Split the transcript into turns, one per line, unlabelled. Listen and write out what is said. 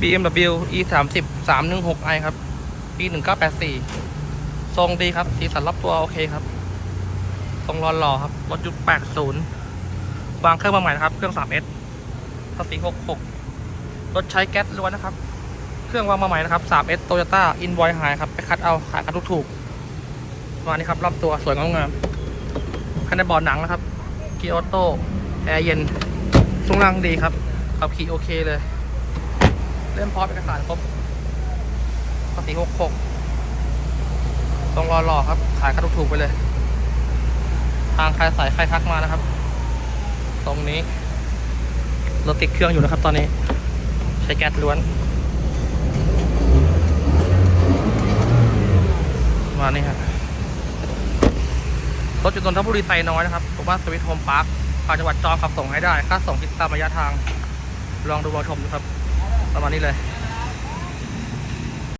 BMW E 3 0 316 i ครับ ปี1984 ทรงดีครับ สีสันรอบตัวโอเคครับ ทรงรอหล่อครับ รถยุค80 วางเครื่องมาใหม่นะครับ เครื่อง 3S ภาษี66 รถใช้แก๊สล้วนนะครับ เครื่องวางมาใหม่นะครับ 3S Toyota Invoice หายครับ ไปคัดเอา ขายกันถูกๆประมาณนี้ครับ รอบตัวสวยงามๆคันในบอร์ดหนังนะครับ เกียร์ออโต้ แอร์เย็นช่วงล่างดีครับขับขี่โอเคเลย เล่มพร้อมเอกสารครบภาษีหกหกต้องรอรอครับ ขายกันถูกไปเลย ทางใครสายใครทักมานะครับ ตรงนี้รถติดเครื่องอยู่นะครับ ตอนนี้ ใช้แก๊สล้วน มานี่ครับรถจุดนนทบุรีไซน้อยนะครับผมว่าสวิตโฮมพาร์คทางจังหวัดจองขับส่งให้ได้ ค่าส่งคิดตามระยะทาง ลองดูลองชมดูครับ ประมาณนี้เลย